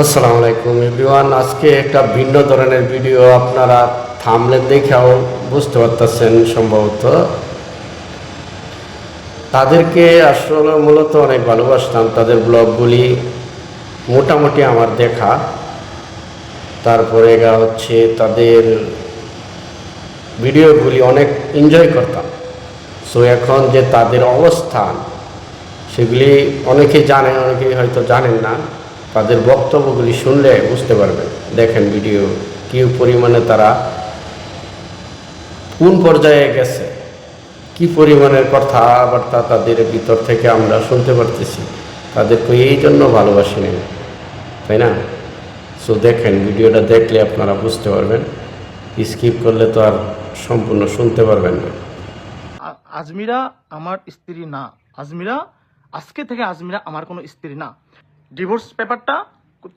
আসসালামু আলাইকুম এভরিওয়ান। আজকে একটা ভিন্ন ধরনের ভিডিও আপনারা থামলে দেখেও বুঝতে পারতেছেন সম্ভবত। তাদেরকে আসলে মূলত অনেক ভালোবাসতাম তাদের ব্লগগুলি, মোটামুটি আমার দেখা। তারপরে এগা হচ্ছে তাদের ভিডিওগুলি অনেক এনজয় করতাম। সো এখন যে তাদের অবস্থান, সেগুলি অনেকে জানেন, অনেকেই হয়তো জানেন না। তাদের বক্তব্যগুলি শুনলে বুঝতে পারবেন। দেখেন ভিডিও কি পরিমাণে তারা কোন পর্যায়ে গেছে, কি পরিমাণের কথাবার্তা তাদের ভিতর থেকে আমরা শুনতে পারতেছি। তাদেরকে এই জন্য ভালোবাসি নেই, তাই না? সো দেখেন ভিডিওটা দেখলে আপনারা বুঝতে পারবেন। স্কিপ করলে তো আর সম্পূর্ণ শুনতে পারবেন না। আজমিরা আমার স্ত্রী না। আজমিরা, আজকে থেকে আজমিরা আমার কোনো স্ত্রী না। ডিভোর্স পেপারটা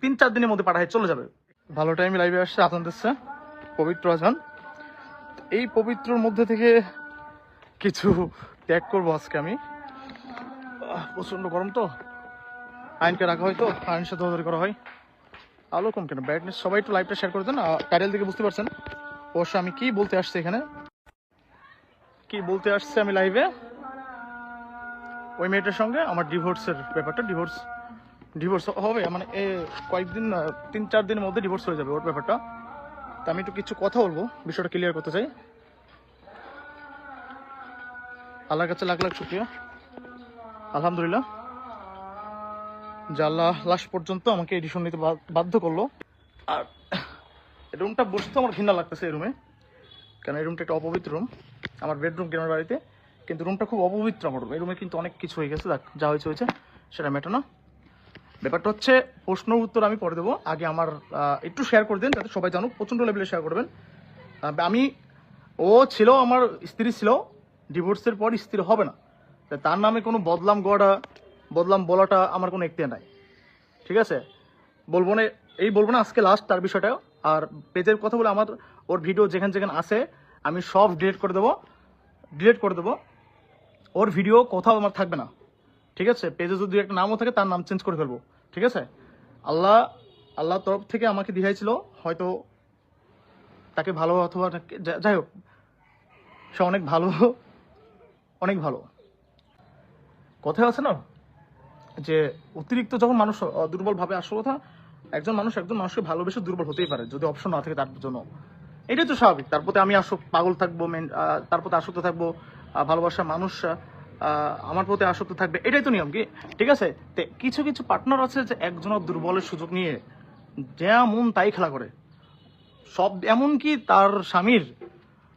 তিন চার দিনের মধ্যে পাঠায় চলে যাবে। ভালো টাইমে লাইভে আসছে আজান দিচ্ছে পবিত্র আজান। এই পবিত্রর মধ্যে থেকে কিছু ত্যাগ করব আজকে আমি। আহ, প্রচণ্ড গরম তো। আইনকে রাখা হয় তো আইনের সাথে করা হয়। আলো কম কেন? ব্রাইটনেস সবাই একটু লাইভটা শেয়ার করে দেন টাইটেল থেকে বুঝতে পারছেন। অবশ্য আমি কি বলতে আসছি এখানে? কি বলতে আসছে আমি লাইভে ওই মেয়েটার সঙ্গে আমার ডিভোর্সের ব্যাপারটা ডিভোর্স ডিভোর্স হবে মানে কয়েকদিন তিন, চার দিনের মধ্যে ডিভোর্স হয়ে যাবে ওর ব্যাপারটা। তা আমি একটু কিছু কথা বলব, বিষয়টা ক্লিয়ার করতে চাই। আল্লাহর কাছে লাখ লাখ শুক্রিয়া। আলহামদুলিল্লাহ। আল্লাহ লাস্ট পর্যন্ত আমাকে এডিশন নিতে বাধ্য করল। আর রুমটা বসতে আমার ঘৃণা লাগতেছে এই রুমে কারণ এই রুমটা একটা অপবিত্র রুম আমার বেডরুম কেনার বাড়িতে। কিন্তু রুমটা খুব অপবিত্র আমার রুম এই রুমে কিন্তু অনেক কিছু হয়ে গেছে, যা হয়েছে হয়েছে, সেটা মেটো না। ব্যাপারটা হচ্ছে প্রশ্ন উত্তর আমি পরে দেবো। আগে আমার একটু শেয়ার করে দিন, যাতে সবাই জানুক, প্রচণ্ড লেভেলে শেয়ার করবেন। আমি, ও ছিল, আমার স্ত্রী ছিল ডিভোর্সের পর স্ত্রী হবে না। তার নামে কোনো বদলাম গড়া, বদলাম বলাটা আমার কোনো একটি নাই। ঠিক আছে? বলব না, এই বলব না আজকে লাস্ট তার বিষয়টা। আর পেজের কথা বলে আমার, ওর ভিডিও যেখানে যেখানে আছে, আমি সব ডিলিট করে দেবো। ডিলিট করে দেবো। ওর ভিডিও কোথাও আমার থাকবে না। ঠিক আছে? পেজে যদি একটা নামও থাকে তার নাম চেঞ্জ করে ফেলব। ঠিক আছে? আল্লাহ আল্লাহ তরফ থেকে আমাকে দিয়েছিল হয়তো তাকে ভালো অথবা যাই হোক সে অনেক ভালো অনেক ভালো। কথায় আছে না? যে অতিরিক্ত যখন মানুষ দুর্বল ভাবে আসল কথা একজন মানুষ একজন মানুষকে ভালোবেসে দুর্বল হতেই পারে যদি অপশন না থাকে তার জন্য। এটাই তো স্বাভাবিক। তার প্রতি আমি আসক পাগল থাকব আহ, তার প্রতি আসক্ত থাকব ভালোবাসা মানুষ আমার প্রতি আসক্ত থাকবে, এটাই তো নিয়ম, কি? ঠিক আছে? তে কিছু কিছু পার্টনার আছে যে একজনের দুর্বলের সুযোগ নিয়ে যেমন তাই খেলা করে। সব এমনকি তার স্বামীর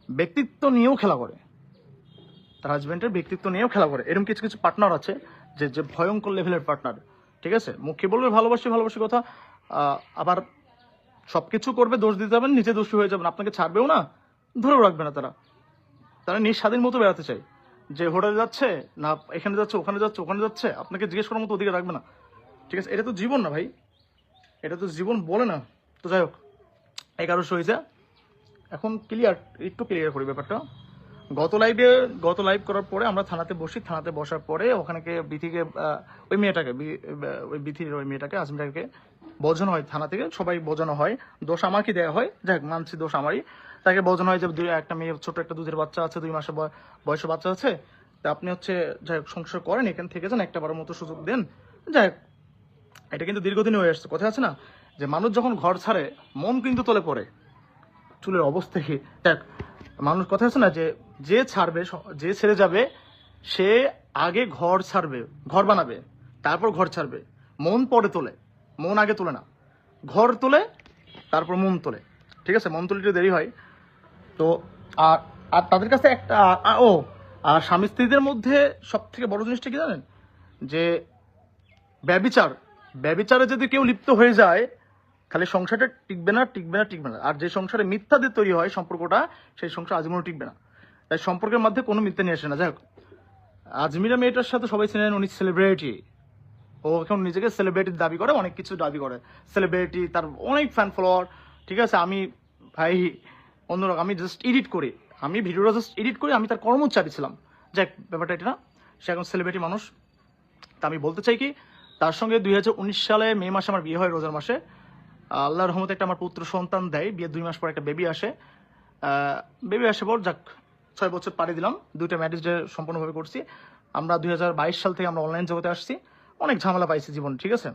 ব্যক্তিত্ব নিয়েও খেলা করে। তার হাজবেন্ডের ব্যক্তিত্ব নিয়েও খেলা করে। এরকম কিছু কিছু পার্টনার আছে যে যে ভয়ঙ্কর লেভেলের পার্টনার ঠিক আছে? মুখে বলবে, ভালোবাসি ভালোবাসি কথা আবার সব কিছু করবে, দোষ দিতে যাবেন, নিজে দোষী হয়ে যাবেন। আপনাকে ছাড়বেও না, ধরেও রাখবে না তারা। তারা নিজ স্বাধীন মতো বেড়াতে চায়। যে হোটেলে যাচ্ছে, না, এখানে যাচ্ছে, ওখানে যাচ্ছে ওখানে যাচ্ছে, আপনাকে জিজ্ঞেস করার মতো অধিকার রাখবে না। ঠিক আছে? এটা তো জীবন না ভাই। এটা তো জীবন বলে না। তো যাই হোক, এগারোশো হয়েছে। এখন ক্লিয়ার একটু ক্লিয়ার করি ব্যাপারটা। গত লাইভে গত লাইভ করার পরে আমরা থানাতে বসি। থানাতে বসার পরে ওখানে বিথিকে ওই মেয়েটাকে ওই বিথির ওই মেয়েটাকে, আজমিরাকে বোঝানো হয়। থানা থেকে সবাই বোঝানো হয়। দোষ আমাকে দেওয়া হয়। যাই হোক, মানছি দোষ আমারই। তাকে বোঝানো হয় যে একটা মেয়ে ছোট, একটা দুধের বাচ্চা আছে, দুই মাসে বয়- বয়সের বাচ্চা আছে। তা আপনি হচ্ছে যাই হোক, সংসার করেন, এখান থেকে যান, একটা বারের মতো সুযোগ দেন। যাই হোক, এটা কিন্তু দীর্ঘদিন হয়ে আসছে। কথা আছে না? যে মানুষ যখন ঘর ছাড়ে, মন কিন্তু তলে পড়ে। চুলের অবস্থা কি? দেখ, মানুষ কথা আছে না যে যে ছাড়বে যে ছেড়ে যাবে, সে আগে ঘর ছাড়বে, ঘর বানাবে, তারপর ঘর ছাড়বে। মন পরে তোলে, মন আগে তোলে না। ঘর তোলে, তারপর মন তোলে। ঠিক আছে? মন তুলে একটু দেরি হয়। তো আর আর তাদের কাছে একটা ও, আর স্বামী স্ত্রীদের মধ্যে সব থেকে বড় জিনিসটা কি জানেন? যে ব্যবিচার, ব্যবিচারে যদি কেউ লিপ্ত হয়ে যায়, খালি সংসারটা টিকবে না টিকবে না টিকবে না। আর যে সংসারে মিথ্যা দিয়ে তৈরি হয় সম্পর্কটা, সেই সংসার আজীবনও টিকবে না। তাই সম্পর্কের মধ্যে কোনো মিথ্যা নিয়ে আসে না। যাই হোক, আজমিরা মেয়েটার সাথে সবাই ছিলেন উনি সেলিব্রিটি ও এখন নিজেকে সেলিব্রিটির দাবি করে, অনেক কিছু দাবি করে। সেলিব্রিটি তার অনেক ফ্যান ফলোয়ার ঠিক আছে, আমি ভাই অন্যরকম, আমি জাস্ট এডিট করি। আমি ভিডিওটা জাস্ট এডিট করি আমি তার কর্মচারী ছিলাম যাক, ব্যাপারটা এটা না। সে এখন সেলিব্রিটি মানুষ। তা আমি বলতে চাই কি, তার সঙ্গে দুই হাজার উনিশ সালে মে মাসে আমার বিয়ে হয় রোজার মাসে। আল্লাহর রহমতে একটা আমার পুত্র সন্তান দেয় বিয়ে দুই মাস পর একটা বেবি আসে। বেবি আসে পর যাক, ছয় বছর পাড়ি দিলাম। দুইটা ম্যারেজ ডে সম্পূর্ণভাবে করছি। আমরা দুই হাজার বাইশ সাল থেকে আমরা অনলাইন জগতে আসছি। অনেক ঝামেলা পাইছি জীবন, ঠিক আছে?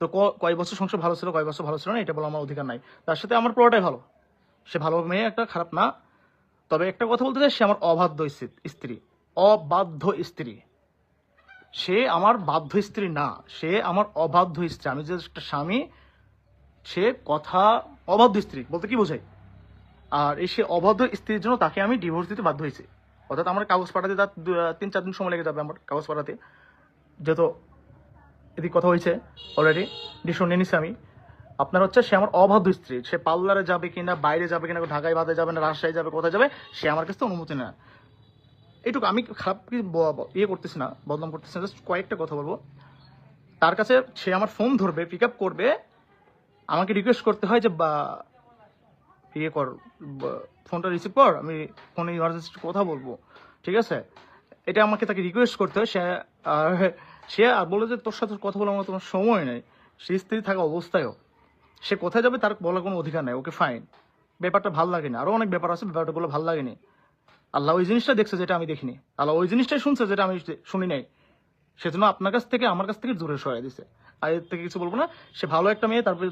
তো কয় বছর সংসার ভালো ছিল, কয় বছর ভালো ছিল না, এটা বলা আমার অধিকার নাই। তার সাথে আমার পুরোটাই ভালো। সে ভালো মেয়ে একটা, খারাপ না। তবে একটা কথা বলতে চাই, সে আমার অবাধ্য স্ত্রী- অবাধ্য স্ত্রী। সে আমার বাধ্য স্ত্রী না, সে আমার অবাধ্য স্ত্রী। আমি যে একটা স্বামী, সে কথা অবাধ্য স্ত্রী, বলতে কি বোঝাই আর এই সে অবাধ্য স্ত্রীর জন্য তাকে আমি ডিভোর্স দিতে বাধ্য হয়েছি। অর্থাৎ আমার কাগজ পাঠাতে তার তিন, চার দিন সময় লেগে যাবে আমার কাগজ পাঠাতে। যেহেতু এদিক কথা হয়েছে অলরেডি ডিসিশন নিয়ে নিছি আমি। আপনার হচ্ছে সে আমার অবাধ্য স্ত্রী। সে পার্লারে যাবে কিনা, বাইরে যাবে কিনা, ঢাকায় বাদে যাবে না, রাজশাহী যাবে, কোথায় যাবে, সে আমার কাছে অনুমতি না। এইটুকু আমি খারাপ ব- ইয়ে করতেছি না, বদনাম করতেছি না জাস্ট কয়েকটা কথা বলব। তার কাছে সে আমার ফোন ধরবে পিক আপ করবে, আমাকে রিকোয়েস্ট করতে হয় যে, বা ইয়ে কর ফোনটা রিসিভ কর, আমি ফোনে ইমার্জেন্সি কথা বলব, ঠিক আছে? এটা আমাকে তাকে রিকোয়েস্ট করতে হয়, সে, আর সে আর বলে যে, তোর সাথে কথা বলার মতো তোমার সময় নেই। সে স্ত্রী থাকা অবস্থায়ও। সে কোথায় যাবে তার বলার কোনো অধিকার নেই, ওকে ফাইন ব্যাপারটা ভালো লাগেনি। আরও অনেক ব্যাপার আছে ব্যাপারগুলো ভালো লাগেনি। আল্লাহ ওই জিনিসটা দেখছে যেটা আমি দেখিনি। আল্লাহ ওই জিনিসটাই শুনছে যেটা আমি শুনি নাই। সেজন্য আপনার কাছ থেকে আমার কাছ থেকে দূরে সরাই দিছে। আর এর থেকে কিছু বলব না, সে ভালো একটা মেয়ে, তারপরে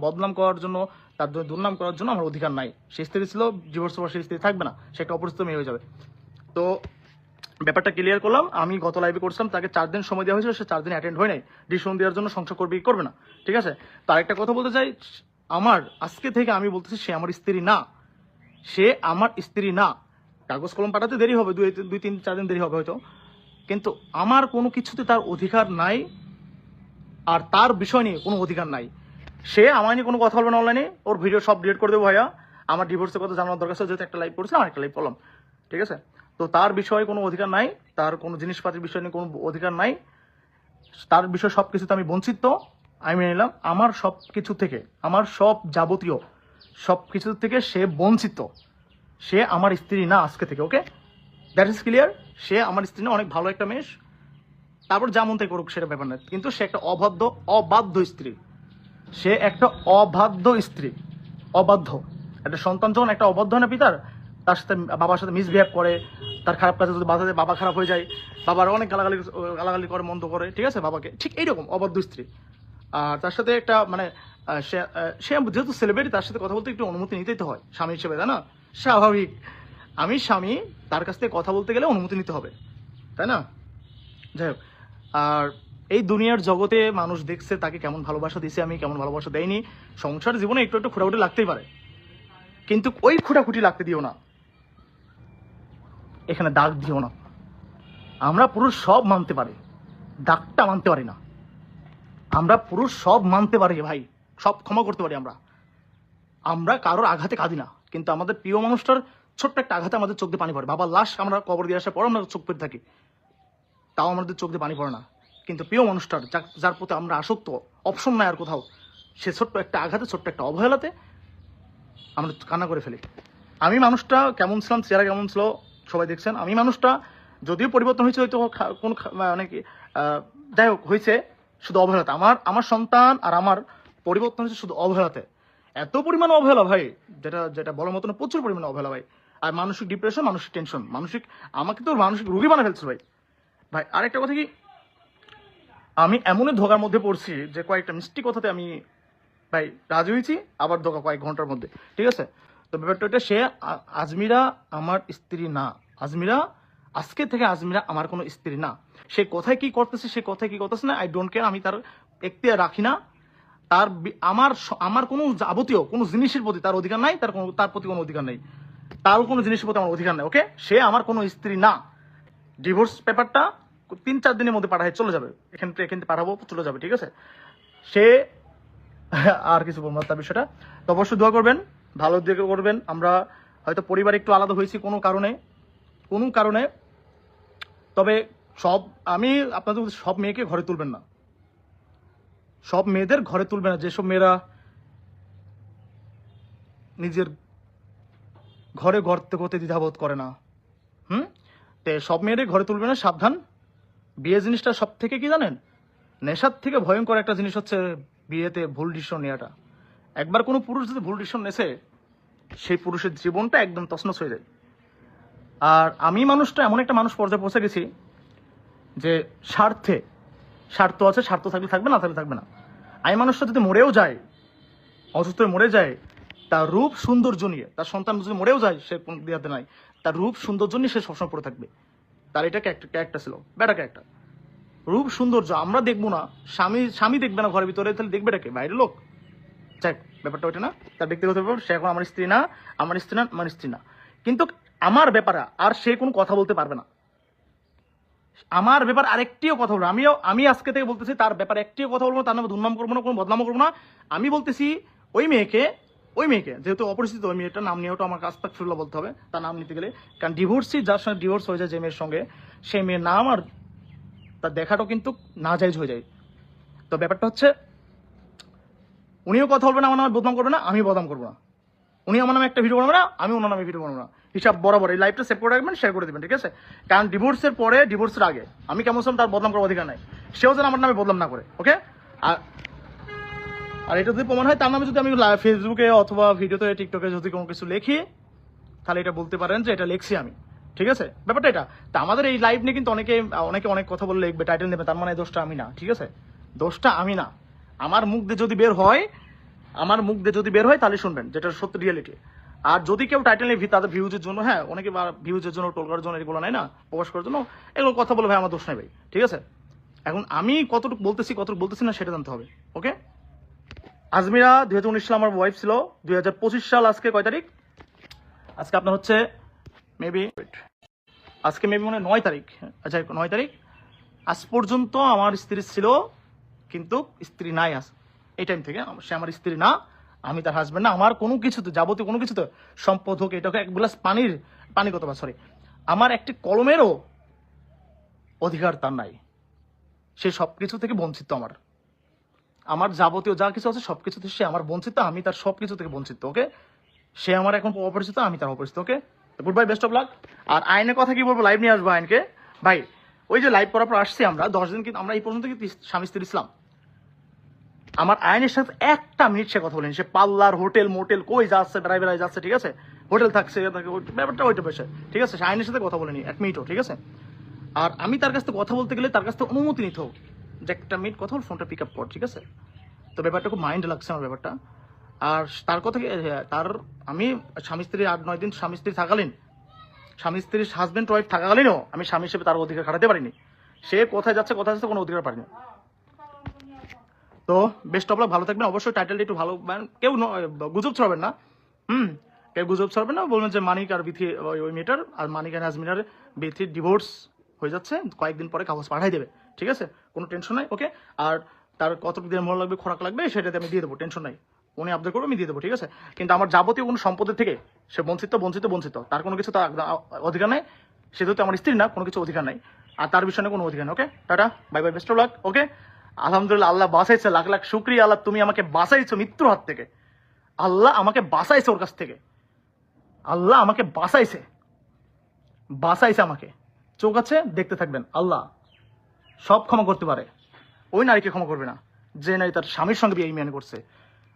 বদনাম করার জন্য, তার দু- দুর্নাম করার জন্য আমার অধিকার নাই। সে স্ত্রী ছিল পর সে স্ত্রী থাকবে না, সে একটা অপরিচিত মেয়ে হয়ে যাবে। তো ব্যাপারটা ক্লিয়ার করলাম। আমি গত লাইভে করছিলাম, তাকে চার দিন সময় দেওয়া হয়েছিল, সে চার দিন অ্যাটেন্ড হয় নাই। ডিসিশন দেওয়ার জন্য সংসার করবে কি করবে না, ঠিক আছে? তার একটা কথা বলতে চাই, আমার, আজকে থেকে আমি বলতেছি, সে আমার স্ত্রী না। সে আমার স্ত্রী না। কাগজ কলম পাঠাতে দেরি হবে, দুই দুই, তিন, চার দিন দেরি হবে হয়তো। কিন্তু আমার কোনো কিছুতে তার অধিকার নাই, আর তার বিষয় নিয়ে কোনো অধিকার নাই। সে আমার নিয়ে কোনো কথা বলবে না অনলাইনে ওর ভিডিও সব ডিলিট করে দেবো ভাইয়া। আমার ডিভোর্সের কথা জানানোর দরকার যেহেতু একটা লাইভ করছিলাম একটা লাইভ করলাম, ঠিক আছে? তো তার বিষয়ে কোনো অধিকার নাই, তার কোনো জিনিসপাতির বিষয় নিয়ে কোনো অধিকার নাই। তার বিষয়ে সব কিছুতে আমি বঞ্চিত, আমি মেনে নিলাম। আমার সব কিছু থেকে, আমার সব যাবতীয় সব কিছু থেকে সে বঞ্চিত। সে আমার স্ত্রী না আজকে থেকে ওকে দ্যাট ইজ ক্লিয়ার সে আমার স্ত্রী না, অনেক ভালো একটা মেয়ে। তারপর যেমন তাই করুক সেটা ব্যাপার না। কিন্তু সে একটা অবাধ্য অবাধ্য স্ত্রী। সে একটা অবাধ্য স্ত্রী। অবাধ্য। একটা সন্তান যখন একটা অবাধ্য না পিতার, তার সাথে বাবার সাথে মিসবিহেভ করে তার খারাপ কাজে যদি বাধা দেয়, বাবা খারাপ হয়ে যায়, বাবার অনেক গালাগালি গালাগালি করে, মন্দ করে, ঠিক আছে বাবাকে? ঠিক এইরকম, অবাধ্য স্ত্রী। আর তার সাথে একটা মানে সে সে যেহেতু সেলিব্রিটি তার সাথে কথা বলতে একটু অনুমতি নিতেই তো হয়, স্বামী হিসেবে, তাই না? স্বাভাবিক। আমি স্বামী, তার কাছ থেকে কথা বলতে গেলে অনুমতি নিতে হবে, তাই না? যাই হোক, আর এই দুনিয়ার জগতে মানুষ দেখছে তাকে কেমন ভালোবাসা দিছে, আমি কেমন ভালোবাসা দেয়নি সংসার জীবনে একটু একটু খুঁটাখুটি লাগতেই পারে। কিন্তু ওই খুঁটাখুটি লাগতে দিও না। এখানে দাগ দিও না। আমরা পুরুষ সব মানতে পারি। দাগটা মানতে পারি না। আমরা পুরুষ সব মানতে পারি ভাই। সব ক্ষমা করতে পারি আমরা। আমরা কারোর আঘাতে কাঁদি না। কিন্তু আমাদের প্রিয় মানুষটার ছোট্ট একটা আঘাতে আমাদের চোখ দিয়ে পানি পড়ে। বাবার লাশ আমরা কবর দিয়ে আসার পর আমরা চোখ পেতে থাকি। তাও আমাদের চোখ দিয়ে পানি পড়ে না। কিন্তু প্রিয় মানুষটার যার প্রতি আমরা আসক্ত, অপশন নাই আর কোথাও, সে ছোট্ট একটা আঘাতে, ছোট্ট একটা অবহেলাতে আমরা কান্না করে ফেলি। আমি মানুষটা কেমন ছিলাম, চেহারা কেমন ছিল সবাই দেখছেন। আমি মানুষটা, যদিও পরিবর্তন হয়েছে, হয়তো কোন মানে কি যাই হোক, হয়েছে শুধু অবহেলাতে। আমার আমার সন্তান আর আমার পরিবর্তন হয়েছে শুধু অবহেলাতে। এত পরিমাণ অবহেলা ভাই, যেটা যেটা বলার মতন প্রচুর পরিমাণে অবহেলা ভাই। আর মানসিক ডিপ্রেশন মানসিক টেনশন মানসিক, আমাকে তো মানসিক রোগী বানা ফেলছে ভাই। ভাই, আরেকটা কথা কি? আমি এমনই ধোকার মধ্যে পড়ছি যে কয়েকটা মিষ্টি কথাতে আমি, ভাই, রাজি হয়েছি, আবার ধোকা কয়েক ঘণ্টার মধ্যে। ঠিক আছে? তো ব্যাপারটা এটা সে আজমিরা আমার স্ত্রী না। আজমিরা, আজকে থেকে আজমিরা আমার কোনো স্ত্রী না। সে কোথায় কি করতেছে, সে কোথায় কি করতেছে না আই ডোন্ট কেয়ার আমি তার এখতিয়ার রাখি না। তার আমার আমার কোনো যাবতীয়, কোনো জিনিসের প্রতি তার অধিকার নাই, তার কোনো, তার প্রতি কোনো অধিকার নেই। তার কোনো জিনিসের প্রতি আমার অধিকার নেই ওকে সে আমার কোনো স্ত্রী না। ডিভোর্স পেপারটা তিন চার দিনের মধ্যে পাঠায়, চলে যাবে। এখান থেকে এখান থেকে পাঠাবো, চলে যাবে, ঠিক আছে? সে, আর কিছু বলব তার বিষয়টা। তো অবশ্যই দোয়া করবেন। ভালো দিকে করবেন। আমরা হয়তো পরিবার একটু আলাদা হয়েছি কোনো কারণে। কোনো কারণে। তবে সব, আমি আপনাদের সব মেয়েকে ঘরে তুলবেন না। সব মেয়েদের ঘরে তুলবেন না। যেসব মেয়েরা নিজের ঘরে গর্তে করতে দ্বিধাবোধ করে না। হুম? তে সব মেয়েদের ঘরে তুলবে না। সাবধান। বিয়ে জিনিসটা সব থেকে কি জানেন? নেশার থেকে ভয়ঙ্কর একটা জিনিস হচ্ছে বিয়েতে ভুল ডিসিশন নেওয়াটা। একবার কোনো পুরুষ যদি ভুল ডিসিশন নেছে, সেই পুরুষের জীবনটা একদম তছনছ হয়ে যায়। আর আমি মানুষটা এমন একটা মানুষ পর্যায়ে পৌঁছে গেছি যে স্বার্থে, স্বার্থ আছে, স্বার্থ থাকলে থাকবে, না থাকলে থাকবে না। আমি মানুষটা যদি মরেও যায় অসুস্থ হয়ে মরে যায় তার রূপ সৌন্দর্য নিয়ে, তার সন্তান যদি মরেও যায়, সে দিয়াতে নাই, তার রূপ সৌন্দর্য নিয়ে সে সবসময় পড়ে থাকবে। তার এটা ক্যারেক্টার ছিল বেটা ক্যারেক্টার রূপ সৌন্দর্য আমরা দেখব না, স্বামী স্বামী দেখবে না ঘরের ভিতরে, তাহলে দেখবে এটাকে, বাইরের লোক। যাক ব্যাপারটা ওইটা না, তার ব্যক্তিগত ব্যাপার, সে এখন আমার স্ত্রী না, আমার স্ত্রী না, আমার স্ত্রী না। কিন্তু আমার ব্যাপারে আর সে কোনো কথা বলতে পারবে না। আমার ব্যাপার আরেকটিও কথা বলব। আমিও, আমি আজকে থেকে বলতেছি, তার ব্যাপারে একটিও কথা বলব তার নামে দুর্নাম করব না, কোনো বদনামও করব না। আমি বলতেছি, ওই মেয়েকে ওই মেয়েকে, যেহেতু অপরিচিত, ওই মেয়েটার নাম নিয়েও তো আমার কাছ থেকে ফিরলা বলতে হবে, তার নাম নিতে গেলে। কারণ ডিভোর্সই যার সঙ্গে ডিভোর্স হয়ে যায়, যে মেয়ের সঙ্গে, সেই মেয়ের নাম আর তার দেখাটাও কিন্তু না যাইজ হয়ে যায়। তো ব্যাপারটা হচ্ছে উনিও কথা বলবেন আমার নামে বদনাম করবে না আমি বদনাম করব না। উনি আমার নামে একটা ভিডিও বানাবো না আমি ওনার নামে ভিডিও বানাবো না। হিসাব বরাবর, এই লাইভটা সেভ করে রাখবেন শেয়ার করে দেবেন, ঠিক আছে? কারণ ডিভোর্সের পরে ডিভোর্সের আগে, আমি কেমন ছিলাম, তার বদনাম করার অধিকার নাই। সেও যেন আমার নামে বদনাম না করে ওকে আর আর এটা যদি প্রমাণ হয়, তার নামে যদি আমি ফেসবুকে অথবা ভিডিওতে টিকটকে যদি কোনো কিছু লিখি, তাহলে এটা বলতে পারেন যে এটা লিখছি আমি, ঠিক আছে? ব্যাপারটা এটা। তা আমাদের এই লাইভ নিয়ে কিন্তু অনেকে অনেকে অনেক কথা বলে লিখবে টাইটেল নেবে, তার মানে দোষটা আমি না, ঠিক আছে? দোষটা আমি না। আমার মুখ দিয়ে যদি বের হয় আমার মুখ দিয়ে যদি বের হয় তাহলে শুনবেন, যেটা সত্যি রিয়েলিটি আর যদি কেউ টাইটেল নিয়ে তাদের ভিউজের জন্য হ্যাঁ অনেকে ভিউজের জন্য টোল করার জন্য এগুলো নাই না, প্রকাশ করার জন্য, এগুলো কথা বলে ভাই, আমার দোষ নাই ভাই, ঠিক আছে? এখন আমি কতটুকু বলতেছি কতটুকু বলতেছি না সেটা জানতে হবে ওকে আজমিরা, দুই হাজার উনিশ সাল আমার ওয়াইফ ছিল, দুই হাজার পঁচিশ সাল আজকে কয় তারিখ? আজকে আপনার হচ্ছে মেবি আজকে মেবি মনে নয় তারিখ আচ্ছা নয় তারিখ। আজ পর্যন্ত আমার স্ত্রী ছিল, কিন্তু স্ত্রী নাই আজ। এই টাইম থেকে সে আমার স্ত্রী না, আমি তার হাজবেন্ড না, আমার কোনো কিছুতে, যাবতীয় কোনো কিছুতে সম্পদ হোক এটাকে এক গ্লাস পানির, পানি কত সরি আমার একটি কলমেরও অধিকার তার নাই। সে সব কিছু থেকে বঞ্চিত আমার। আমার যাবতীয় যা কিছু আছে সব কিছু থেকে সে আমার বঞ্চিত, আমি তার সব কিছু থেকে বঞ্চিত ওকে সে আমার এখন অপরিচিত, আমি তার অপরিচিত okay good bye best of luck আর আইনের কথা কি বলব? লাইভ নিয়ে আসব আইনকে। ভাই, ওই যে লাইভ করার পর আসছি আমরা, দশ দিন কিন্তু আমরা এই পর্যন্ত কিন্তু স্বামী স্ত্রী ইসলাম আমার আইনের সাথে একটা মিনিট সে কথা বলেনি। সে পার্লার, হোটেল, মোটেল, কই যাচ্ছে বেড়াই যাচ্ছে, ঠিক আছে? হোটেল থাকছে ওই ব্যাপারটা ওইটা বেশি ঠিক আছে? সে আইনের সাথে কথা বলেনি, এক মিনিটও, ঠিক আছে? আর আমি তার কাছ থেকে কথা বলতে গেলে তার কাছ থেকে অনুমতি নিতে যে একটা মিনিট কথা বল, ফোনটা পিক আপ কর, ঠিক আছে? তো ব্যাপারটা খুব মাইন্ড লাগছে আমার ব্যাপারটা। আর তার কথা তার, আমি স্বামী স্ত্রী আট, নয় দিন স্বামী স্ত্রী থাকালীন স্বামী স্ত্রীর হাজবেন্ড ওয়াইফ থাকাকালীনও আমি স্বামী হিসেবে তার অধিকার খাটাতে পারিনি। সে কোথায় যাচ্ছে কোথায় যাচ্ছে কোনো অধিকার পারিনি তো বেস্ট অফ ভালো থাকবেন। অবশ্যই টাইটেলটা একটু ভালো মানে কেউ গুজব ছড়াবেন না। হুম? কেউ গুজব ছড়াবেন না, বলবেন যে মানিক আর বিথি, ওই- মেয়েটার, আর মানিক আর নাজমিনার বিথির ডিভোর্স হয়ে যাচ্ছে, কয়েকদিন পরে কাগজ পাঠাই দেবে, ঠিক আছে? কোনো টেনশন নাই ওকে আর তার কতটুকু দিনের মনে লাগবে, খোরাক লাগবে, সেটাতে আমি দিয়ে দেবো টেনশন নাই। উনি আবদার করবে, আমি দিয়ে দেবো, ঠিক আছে? কিন্তু আমার যাবতীয় কোনো সম্পদের থেকে, সে বঞ্চিত বঞ্চিত বঞ্চিত, তার কোনো কিছু তার অধিকার নাই, সে যেহেতু আমার স্ত্রী না, কোনো কিছু অধিকার নাই, আর তার বিষয়ে কোনো অধিকার নেই okay tata bye bye best of luck okay আলহামদুলিল্লাহ আল্লাহ বাঁচাইছে, লাখ লাখ শুক্রিয়া, আল্লাহ তুমি আমাকে বাঁচাইছো মৃত্যুর হাত থেকে। আল্লাহ আমাকে বাঁচাইছে ওর কাছ থেকে। আল্লাহ আমাকে বাঁচাইছে। বাঁচাইছে আমাকে। চোখ আছে, দেখতে থাকবেন। আল্লাহ সব ক্ষমা করতে পারে। ওই নারীকে ক্ষমা করবে না, যে নারী তার স্বামীর সঙ্গে বিয়ে মেনে করছে।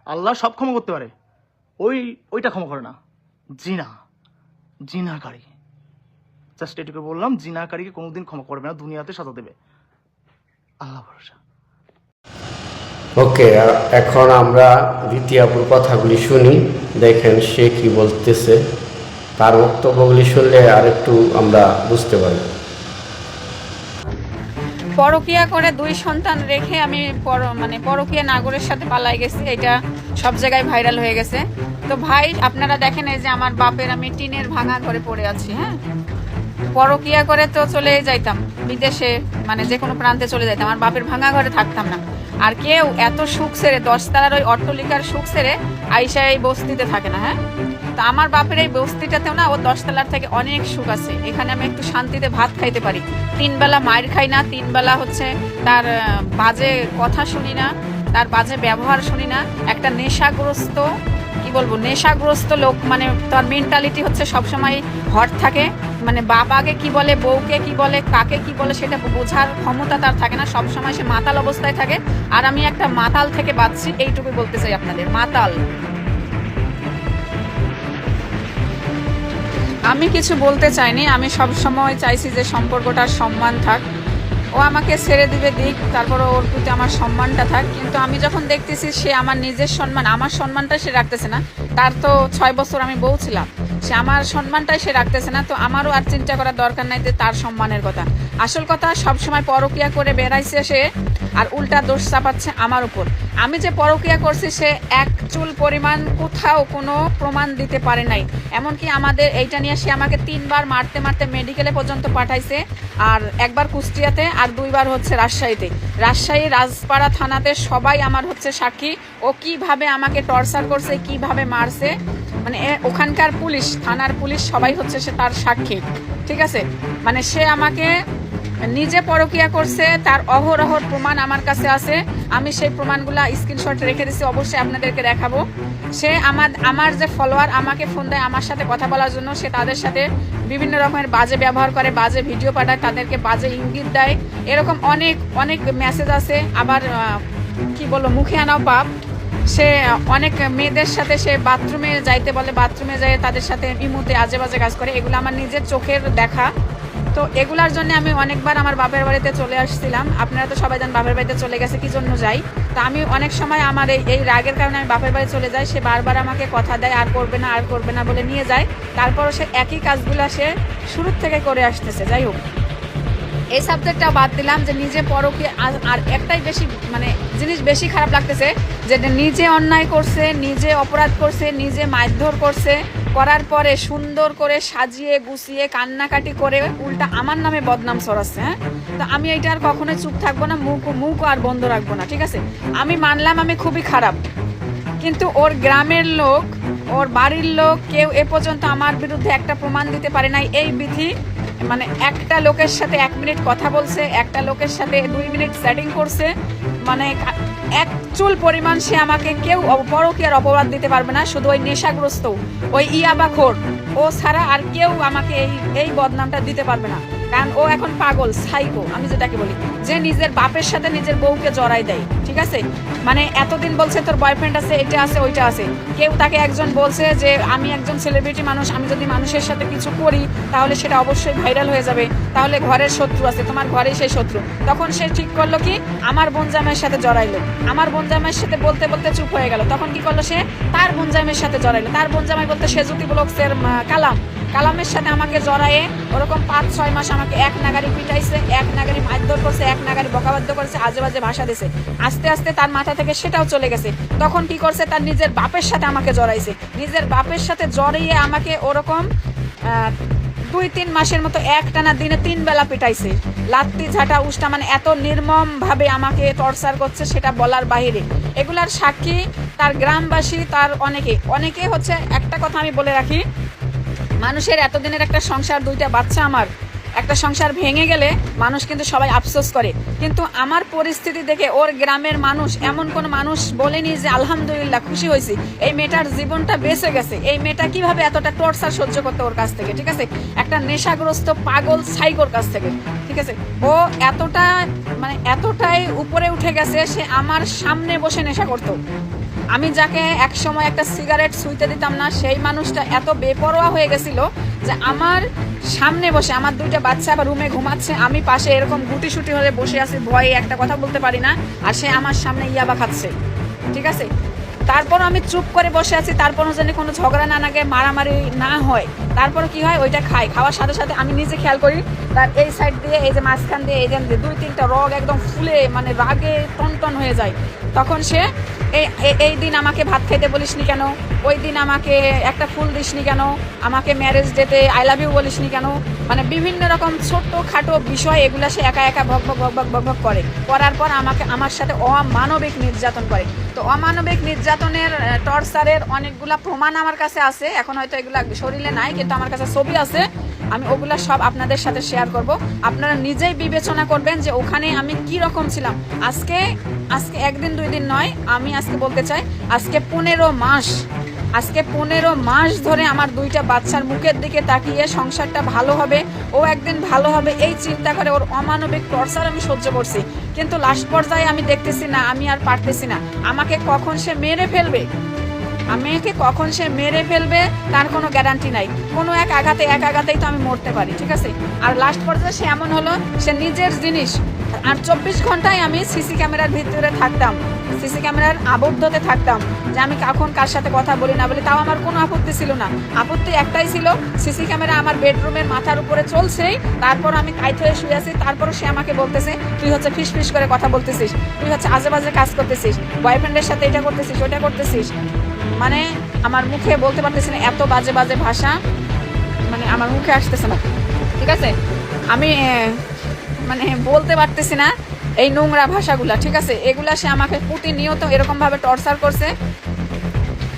আল্লাহ সব ক্ষমা করতে পারে। ওই, ওইটা ক্ষমা করে না। জিনা। জিনাকারী। জাস্ট এটুকু বললাম, জিনাকারীকে কোনোদিন ক্ষমা করবে না, দুনিয়াতে সাজা দেবে। আল্লাহ ভরসা। ওকে এখন আমরা দ্বিতীয়াপুর কথাগুলি শুনি। দেখেন সে কি বলতেছে। তার বক্তব্যগুলি শুনলে আরেকটু আমরা বুঝতে পারব পরকিয়া করে দুই সন্তান রেখে আমি পর মানে পরকিয়া নাগরের সাথে পালাই গেছি। এটা সব জায়গায় ভাইরাল হয়ে গেছে। তো ভাই, আপনারা দেখেন এই যে আমার বাপের, আমি টিনের ভাঙা ঘরে পড়ে আছি হ্যাঁ? পরকিয়া করে তো চলে যাইতাম, বিদেশে মানে যে কোনো প্রান্তে চলে যাইতাম আমার বাপের ভাঙা ঘরে থাকতাম না। আর কেউ এত সুখ সেরে দশতলার ওই অট্টলিকার সুখ সেরে আইসা এই বস্তিতে থাকে না হ্যাঁ? তো আমার বাপের এই বস্তিটাতেও না ও দশতলার থেকে অনেক সুখ আছে। এখানে আমি একটু শান্তিতে ভাত খাইতে পারি। তিনবেলা মায়ের খাই না, তিনবেলা হচ্ছে তার বাজে কথা শুনি না, তার বাজে ব্যবহার শুনি না, একটা নেশাগ্রস্ত কি বলব, নেশাগ্রস্ত লোক মানে তার মেন্টালিটি হচ্ছে সবসময় হট থাকে। মানে বাবাকে কি বলে, বউকে কি বলে, কাকে কি বলে সেটা বোঝার ক্ষমতা তার থাকে না, সবসময় সে মাতাল অবস্থায় থাকে। আর আমি একটা মাতাল থেকে বাঁচছি, এইটুকু বলতে চাই আপনাদের, মাতাল। আমি কিছু বলতে চাইনি, আমি সব সময় চাইছি যে সম্পর্কটার সম্মান থাক। ও আমাকে ছেড়ে দিবে, দিক, তারপর ওর প্রতি আমার সম্মানটা থাক। কিন্তু আমি যখন দেখতেছি সে আমার নিজের সম্মান, আমার সম্মানটা সে রাখতেছে না। তার তো ছয় বছর আমি বউ ছিলাম। সে আমার সম্মানটাই সে রাখতেছে না, তো আমারও আর চিন্তা করার দরকার নাই যে তার সম্মানের কথা। আসল কথা, সবসময় পরকিয়া করে বেড়াইছে সে, আর উল্টা দোষ চাপাচ্ছে আমার উপর। আমি যে পরকিয়া করছি, সে এক চুল পরিমাণ কোথাও কোনো প্রমাণ দিতে পারে নাই। এমনকি আমাদের এইটা নিয়ে সে আমাকে তিনবার মারতে মারতে মেডিকেলে পর্যন্ত পাঠাইছে, আর একবার কুষ্টিয়াতে আর দুইবার হচ্ছে রাজশাহীতে। রাজশাহী রাজপাড়া থানাতে সবাই আমার হচ্ছে সাক্ষী। ও কীভাবে আমাকে টর্চার করছে, কীভাবে মারছে মানে ওখানকার পুলিশ, থানার পুলিশ সবাই হচ্ছে সে তার সাক্ষী। ঠিক আছে? মানে সে আমাকে নিজে পরকিয়া করছে, তার অহরহর প্রমাণ আমার কাছে আছে। আমি সেই প্রমাণগুলো স্ক্রিনশট রেখে দিছি, অবশ্যই আপনাদেরকে দেখাবো। সে আমার আমার যে ফলোয়ার আমাকে ফোন দেয় আমার সাথে কথা বলার জন্য, সে তাদের সাথে বিভিন্ন রকমের বাজে ব্যবহার করে, বাজে ভিডিও পাঠায়, তাদেরকে বাজে ইঙ্গিত দেয়। এরকম অনেক অনেক মেসেজ আছে। আবার কি বলব, মুখে আনাও পাপ। সে অনেক মেয়েদের সাথে সে বাথরুমে যাইতে বলে বাথরুমে যায় তাদের সাথে ইমুতে আজে বাজে কাজ করে। এগুলো আমার নিজের চোখের দেখা। তো এগুলার জন্য আমি অনেকবার আমার বাপের বাড়িতে চলে আসছিলাম। আপনারা তো সবাই জান বাপের বাড়িতে চলে গেছে, কি জন্য যাই? তো আমি অনেক সময় আমার এই এই রাগের কারণে আমি বাপের বাড়ি চলে যাই, সে বারবার আমাকে কথা দেয়, আর করবে না, আর করবে না বলে নিয়ে যায়। তারপরও সে একই কাজগুলো সে শুরুর থেকে করে আসতেছে, যাই হোক। এই সাবজেক্টটা বাদ দিলাম যে নিজে পরকে আর একটাই বেশি মানে জিনিস বেশি খারাপ লাগতেছে যে নিজে অন্যায় করছে, নিজে অপরাধ করছে, নিজে মারধর করছে। করার পরে সুন্দর করে সাজিয়ে, গুছিয়ে, কান্নাকাটি করে উল্টা আমার নামে বদনাম সরাচ্ছে হ্যাঁ? তো আমি এইটা আর কখনোই চুপ থাকব না, মুখ মুখ আর বন্ধ রাখব না, ঠিক আছে? আমি মানলাম আমি খুবই খারাপ। কিন্তু ওর গ্রামের লোক, ওর বাড়ির লোক কেউ এ পর্যন্ত আমার বিরুদ্ধে একটা প্রমাণ দিতে পারে নাই। এই বিধি মানে একটা লোকের সাথে এক মিনিট কথা বলছে, একটা লোকের সাথে দুই মিনিট সেটিং করছে মানে এক চুল পরিমাণ সে আমাকে কেউ আর অপবাদ দিতে পারবে না, শুধু ওই নেশাগ্রস্ত, ওই ইয়াবাখোর। ও ছাড়া আর কেউ আমাকে এই এই বদনামটা দিতে পারবে না। কারণ ও এখন পাগল, সাইকো, আমি যেটাকে বলি। যে নিজের বাপের সাথে নিজের বউকে জড়াই দেয়। ঠিক আছে? মানে এতদিন বলছে তোর বয়ফ্রেন্ড আছে, এটা আছে, ওইটা আছে। কেউ তাকে একজন বলছে যে, আমি একজন সেলিব্রিটি মানুষ, আমি যদি মানুষের সাথে কিছু করি, তাহলে সেটা অবশ্যই ভাইরাল হয়ে যাবে। তাহলে ঘরের শত্রু আছে, তোমার ঘরেই সেই শত্রু। তখন সে ঠিক করল কি? আমার বোন জামাইয়ের সাথে জড়াইলো। আমার বোন জামাইয়ের সাথে বলতে বলতে চুপ হয়ে গেল। তখন কি করল সে? তার বোন জামাইয়ের সাথে জড়াইলো। তার বোন জামাই বলতে, সে জ্যোতি ব্লকসের কালাম। কালামের সাথে আমাকে জড়ায়ে ওরকম পাঁচ, ছয় মাস আমাকে এক নাগারি পিটাইছে, এক নাগারি মারধর করছে, এক নাগারি বকাবাদ্য করেছে, আজে বাজে ভাষা দিছে। আস্তে আস্তে আস্তে তার মাথা থেকে সেটাও চলে গেছে। তখন কি করছে? তার নিজের বাপের সাথে আমাকে জড়াইছে। নিজের বাপের সাথে জড়িয়ে আমাকে ওরকম দুই তিন মাসের মতো এক টানা দিনে তিন বেলা পিটাইছে। লাত্তি ঝাঁটা উষ্টা মানে এত নির্মম ভাবে আমাকে টর্চার করছে সেটা বলার বাইরে এগুলার সাক্ষী তার গ্রামবাসী, তার অনেকে। অনেকে হচ্ছে, একটা কথা আমি বলে রাখি, মানুষের এতদিনের একটা সংসার, দুইটা বাচ্চা আমার একটা সংসার ভেঙে গেলে মানুষ কিন্তু সবাই আফসোস করে। কিন্তু আমার পরিস্থিতি দেখে ওর গ্রামের মানুষ, এমন কোন মানুষ বলেনি যে, আলহামদুলিল্লাহ, খুশি হয়েছি। এই মেয়েটার জীবনটা বেঁচে গেছে। এই মেয়েটা কীভাবে এতটা টর্চার সহ্য করতে ওর কাছ থেকে, ঠিক আছে? একটা নেশাগ্রস্ত পাগল সাইকোর কাছ থেকে, ঠিক আছে? ও এতটা মানে এতটাই উপরে উঠে গেছে, সে আমার সামনে বসে নেশা করতো। আমি যাকে এক সময় একটা সিগারেট সুইতে দিতাম না, সেই মানুষটা এত বেপরোয়া হয়ে গেছিল যে আমার সামনে বসে, আমার দুইটা বাচ্চা আবার রুমে ঘুমাচ্ছে, আমি পাশে এরকম গুটি সুটি হয়ে বসে আছি, ভয়ে একটা কথা বলতে পারি না, আর সে আমার সামনে ইয়াবা খাচ্ছে। ঠিক আছে? তারপর আমি চুপ করে বসে আছি, তারপরও যেন কোনো ঝগড়া না লাগে, মারামারি না হয়। তারপর কি হয়? ওইটা খাই। খাওয়ার সাথে সাথে আমি নিজে খেয়াল করি, তার এই সাইড দিয়ে, এই যে মাঝখান দিয়ে, এই যে দুই তিনটা রগ একদম ফুলে মানে রাগে টন টন হয়ে যায়। তখন সে এই এই দিন আমাকে ভাত খাইতে বলিসনি কেন? ওই দিন আমাকে একটা ফুল দিসনি কেন? আমাকে ম্যারেজ ডেতে আই লাভ ইউ বলিসনি কেন? মানে বিভিন্ন রকম ছোট্ট খাটো বিষয় এগুলা সে একা একা ভক ভক ভক ভক ভক করে। করার পর আমাকে, আমার সাথে অমানবিক নির্যাতন করে। তো অমানবিক নির্যাতনের টর্চারের অনেকগুলা প্রমাণ আমার কাছে আছে। এখন হয়তো এগুলা শরীরে নাই, কিন্তু আমার কাছে ছবি আছে। আমি ওগুলা সব আপনাদের সাথে শেয়ার করব। আপনারা নিজেই বিবেচনা করবেন যে ওখানে আমি কি রকম ছিলাম। আজকে আজকে একদিন, দুই দিন নয়, আমি আজকে বলতে চাই, আজকে পনেরো মাস, আজকে পনেরো মাস ধরে আমার দুইটা বাচ্চার মুখের দিকে তাকিয়ে সংসারটা ভালো হবে, ও একদিন ভালো হবে, এই চিন্তা করে ওর অমানবিক টর্চার আমি সহ্য করছি। কিন্তু লাস্ট পর্যায়ে আমি দেখতেছি না, আমি আর পারতেছি না। আমাকে কখন সে মেরে ফেলবে? আমাকে কখন সে মেরে ফেলবে তার কোনো গ্যারান্টি নাই। কোনো এক আঘাতে, এক আঘাতেই তো আমি মরতে পারি, ঠিক আছে? আর লাস্ট পর্যায়ে সে এমন হলো, সে নিজের জিনিস, আর চব্বিশ ঘন্টায় আমি সিসি ক্যামেরার ভিতরে থাকতাম সিসি ক্যামেরার আবদ্ধতে থাকতাম যে আমি কখন কার সাথে কথা বলি না বলি, তাও আমার কোনো আপত্তি ছিল না। আপত্তি একটাই ছিল সিসি ক্যামেরা আমার বেডরুমের মাথার উপরে চলছেই, তারপর আমি কাইত হয়ে শুয়ে আছি তারপর সে আমাকে বলতেছে, তুই হচ্ছে ফিস ফিস করে কথা বলতেছিস, তুই হচ্ছে আজে বাজে কাজ করতেছিস বয়ফ্রেন্ডের সাথে এটা করতেছিস ওটা করতেছিস। মানে আমার মুখে বলতে পারতেছি না, এত বাজে বাজে ভাষা। মানে আমার মুখে আসতেছে না। ঠিক আছে? আমি মানে বলতে পারতেছি না এই নোংরা ভাষাগুলা, ঠিক আছে? এগুলা সে আমাকে প্রতিনিয়ত এরকমভাবে টর্চার করছে।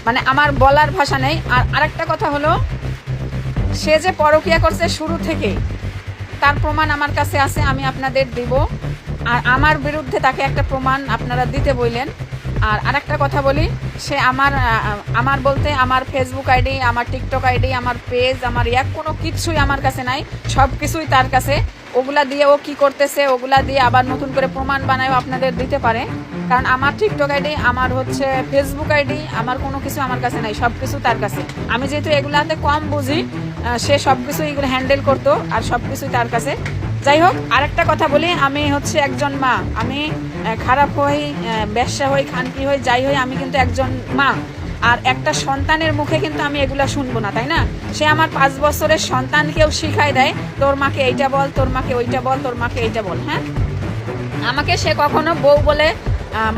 মানে আমার বলার ভাষা নেই। আর আরেকটা কথা হলো, সে যে পরকিয়া করছে শুরু থেকে, তার প্রমাণ আমার কাছে আছে, আমি আপনাদের দিব। আর আমার বিরুদ্ধে তাকে একটা প্রমাণ আপনারা দিতে বললেন আর আরেকটা কথা বলি, সে আমার আমার বলতে আমার ফেসবুক আইডি আমার টিকটক আইডি আমার পেজ আমার এক কোনো কিছুই আমার কাছে নাই। সব কিছুই তার কাছে। ওগুলা দিয়ে ও কি করতেছে, ওগুলা দিয়ে আবার নতুন করে প্রমাণ বানায়ও আপনাদের দিতে পারে। কারণ আমার টিকটক আইডি আমার হচ্ছে ফেসবুক আইডি আমার কোনো কিছু আমার কাছে নাই, সব কিছু তার কাছে। আমি যেহেতু এগুলাতে কম বুঝি সে সব কিছু এগুলো হ্যান্ডেল করতো, আর সব কিছুই তার কাছে। যাই হোক আরেকটা কথা বলি, আমি হচ্ছে একজন মা। আমি খারাপ হই ব্যবসা হই, খানকি হই, যাই হই, আমি কিন্তু একজন মা। আর একটা সন্তানের মুখে কিন্তু আমি এগুলা শুনব না, তাই না? সে আমার পাঁচ বছরের সন্তানকেও শিখাই দেয়, তোর মাকে এইটা বল, তোর মাকে ওইটা বল, তোর মাকে এইটা বল হ্যাঁ? আমাকে সে কখনো বউ বলে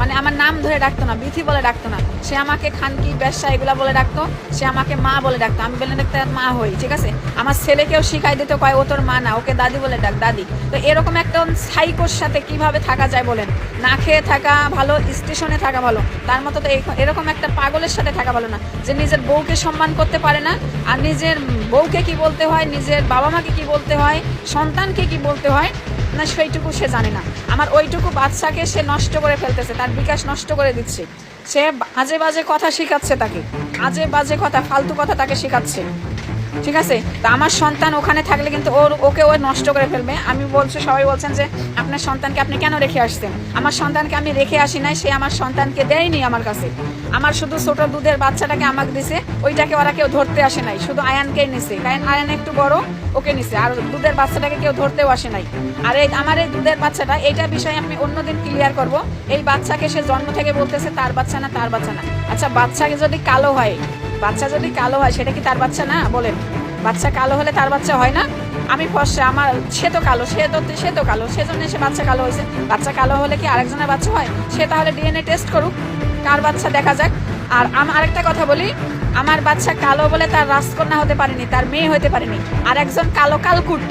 মানে আমার নাম ধরে ডাকতো না, বিথি বলে ডাকতো না। সে আমাকে খানকি ব্যবসা এগুলা বলে ডাকতো, সে আমাকে মা বলে ডাকতো। আমি বলে ডাকতে মা হই, ঠিক আছে? আমার ছেলেকেও শিখাই দিত কয়, ও তোর মা না, ওকে দাদি বলে ডাক, দাদি। তো এরকম একটা সাইকোর সাথে কীভাবে থাকা যায় বলেন? না খেয়ে থাকা ভালো, স্টেশনে থাকা ভালো। তার মতো তো এরকম একটা পাগলের সাথে থাকা ভালো না, যে নিজের বউকে সম্মান করতে পারে না, আর নিজের বউকে কি বলতে হয়, নিজের বাবা মাকে কি বলতে হয়, সন্তানকে কি বলতে হয় না, সেইটুকু সে জানে না। আমার ওইটুকু বাচ্চাকে সে নষ্ট করে ফেলতেছে, তার বিকাশ নষ্ট করে দিচ্ছে। সে আজে বাজে কথা শেখাচ্ছে তাকে। আজে বাজে কথা, ফালতু কথা তাকে শেখাচ্ছে। ঠিক আছে? তো আমার সন্তান ওখানে থাকলে কিন্তু ওর, ওকে ও নষ্ট করে ফেলবে। আমি বলছি, সবাই বলছেন যে, আপনার সন্তানকে আপনি কেন রেখে আসছেন? আমার সন্তানকে আমি রেখে আসি নাই, সে আমার সন্তানকে দেয়নি আমার কাছে। আমার শুধু ছোট দুধের বাচ্চাটাকে আমাকে দিছে, ওইটাকে ওরা কেউ ধরতে আসে নাই। শুধু আয়ানকেই নিছে। কারণ আয়ান একটু বড়, ওকে নিছে। আর দুধের বাচ্চাটাকে কেউ ধরতেও আসে নাই। আর এই, আমার এই দুধের বাচ্চাটা, এইটা বিষয়ে আমি অন্যদিন ক্লিয়ার করব। এই বাচ্চাকে সে জন্ম থেকে বলতেছে, তার বাচ্চা না, তার বাচ্চা না। আচ্ছা বাচ্চাকে যদি কালো হয় বাচ্চা যদি কালো হয়, সেটা কি তার বাচ্চা? না, বলেন। বাচ্চা কালো হলে তার বাচ্চা হয় না? আমি ফসে, আমার, সে তো কালো, সে তো সে তো কালো, সেজন্য সে বাচ্চা কালো হয়েছে। বাচ্চা কালো হলে কি আরেকজনের বাচ্চা হয়? সে তাহলে ডিএনএ টেস্ট করুক, কার বাচ্চা দেখা যাক। আর আমি, আরেকটা কথা বলি, আমার বাচ্চা কালো বলে তার রাজকন্যা হতে পারেনি, তার মেয়ে হতে পারেনি। আর একজন কালো কালকুট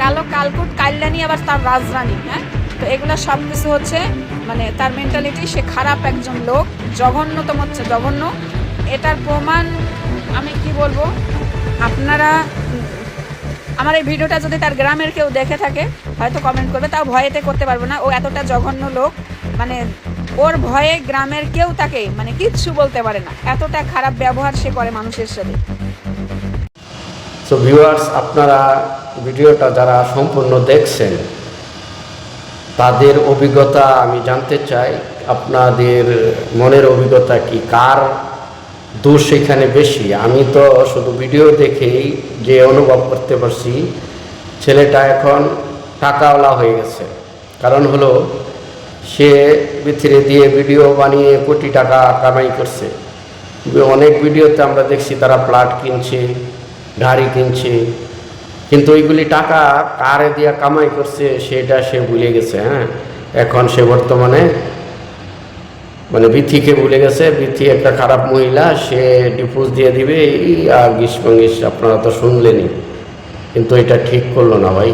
কালো কালকুট কাল্যাণী আবার তার রাজরানী হ্যাঁ? তো এগুলো সব কিছু হচ্ছে মানে তার মেন্টালিটি সে খারাপ একজন লোক, জঘন্যতম হচ্ছে জঘন্য। এটার প্রমাণ আমি কি বলব? আপনারা, আমার এই ভিডিওটা যদি তার গ্রামের কেউ দেখে থাকে, হয়তো কমেন্ট করবে, তাও ভয়েতে করতে পারব না। ও এতটা জঘন্য লোক মানে ওর ভয়ে গ্রামের কেউ তাকে মানে কিচ্ছু বলতে পারে না। এতটা খারাপ ব্যবহার সে করে মানুষের সাথে। সো ভিউয়ার্স আপনারা ভিডিওটা যারা সম্পূর্ণ দেখছেন, তাদের অভিজ্ঞতা আমি জানতে চাই। আপনাদের মনের অভিজ্ঞতা কি? কার দোষ এখানে বেশি। আমি তো শুধু ভিডিও দেখেই যে অনুভব করতে পারছি, ছেলেটা এখন টাকাওয়ালা হয়ে গেছে। কারণ হলো, সে ভিতরে দিয়ে ভিডিও বানিয়ে কোটি টাকা কামাই করছে। অনেক ভিডিওতে আমরা দেখছি তারা প্লাট কিনছে গাড়ি কিনছে। কিন্তু ওইগুলি টাকা কারে দিয়ে কামাই করছে, সেটা সে ভুলে গেছে হ্যাঁ? এখন সে বর্তমানে মানে বৃথিকে ভুলে গেছে বৃথি একটা খারাপ মহিলা, সে ডিভোর্স দিয়ে দিবে, এই আর গ্রীষ্ম গ্রীষ্ম আপনারা তো শুনলেনি কিন্তু এটা ঠিক করল না ভাই।